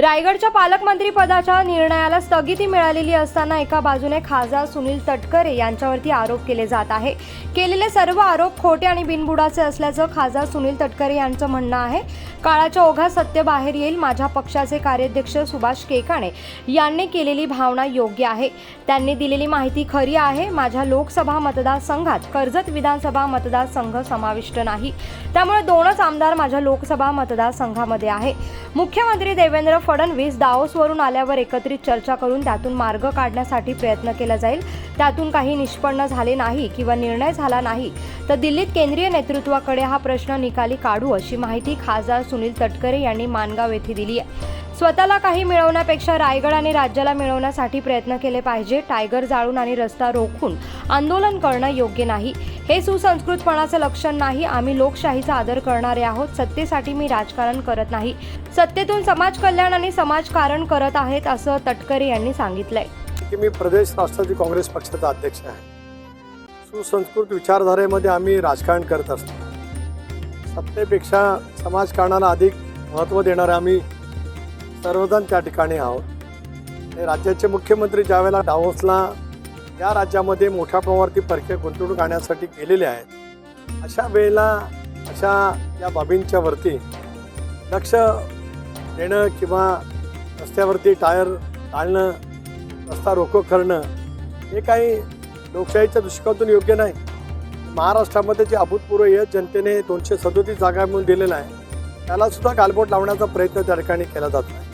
रायगडच्या पालकमंत्री पदाच्या निर्णयाला स्थगिती मिळालेली असताना एका बाजूने खासदार सुनील तटकरे यांच्यावरती आरोप केले जात आहे. केलेले सर्व आरोप खोटे आणि बिनबुडाचे असल्याचं खासदार सुनील तटकरे यांचं म्हणणं आहे. काळाच्या ओघात सत्य बाहेर येईल माझ्या पक्षाचे कार्याध्यक्ष सुभाष केकाणे यांनी केलेली भावना योग्य आहे. त्यांनी दिलेली माहिती खरी आहे माझ्या लोकसभा मतदारसंघात कर्जत विधानसभा मतदारसंघ समाविष्ट नाही. त्यामुळे दोनच आमदार माझ्या लोकसभा मतदारसंघामध्ये आहे. मुख्यमंत्री देवेंद्र फडणवीस दाओसवरून आल्यावर एकत्रित चर्चा करून त्यातून मार्ग काढण्यासाठी प्रयत्न केला जाईल. त्यातून काही निष्पन्न झाले नाही किंवा निर्णय झाला नाही. तर दिल्लीत केंद्रीय नेतृत्वाकडे हा प्रश्न निकाली काढू अशी माहिती खासदार सुनील तटकरे यांनी मानगाव येथे दिली आहे. स्वतःला काही मिळवण्यापेक्षा रायगड आणि राज्याला मिळवण्यासाठी प्रयत्न केले पाहिजे. टायगर जाळून आणि रस्ता रोखून आंदोलन करणं योग्य नाही. हे सुसंस्कृतपणाचं लक्षण नाही. आम्ही लोकशाहीचा आदर करणारे आहोत. सत्तेसाठी मी राजकारण करत नाही. सत्तेतून समाज कल्याण आणि समाजकारण करत आहेत असं तटकरे यांनी सांगितलंय. की मी प्रदेश राष्ट्रवादी काँग्रेस पक्षाचा अध्यक्ष आहे. सुसंस्कृत विचारधारेमध्ये आम्ही राजकारण करत असतो. सत्तेपेक्षा समाजकारणाला अधिक महत्त्व देणारे आम्ही सर्वजण त्या ठिकाणी आहोत. राज्याचे मुख्यमंत्री ज्यावेळेला डावोसला या राज्यामध्ये मोठ्या प्रमाणावरती परकीय गुंतवणूक आणण्यासाठी गेलेले आहेत. अशा वेळेला अशा या बाबींच्या वरती लक्ष देणं किंवा रस्त्यावरती टायर टाळणं रस्ता रोको करणं हे काही लोकशाहीच्या दृष्टिकोनातून योग्य नाही. महाराष्ट्रामध्ये जे अभूतपूर्व यश जनतेने दोनशे सदोतीस जागा मिळून दिलेला आहे त्यालासुद्धा गालबोट लावण्याचा प्रयत्न त्या ठिकाणी केला जातो आहे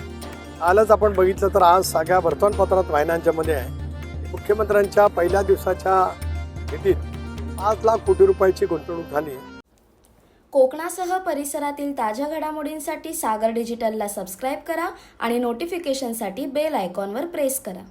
कालच आपण बघितलं तर आज सगळ्या वर्तमानपत्रात वाहिन्यांच्यामध्ये आहे. मुख्यमंत्र्यांच्या पहिल्या दिवसाच्या भेटीत पाच लाख कोटी रुपयाची गुंतवणूक झाली. कोकणासह परिसरातील ताज्या घडामोडींसाठी सागर डिजिटलला सबस्क्राईब करा आणि नोटिफिकेशनसाठी बेल आयकॉनवर प्रेस करा.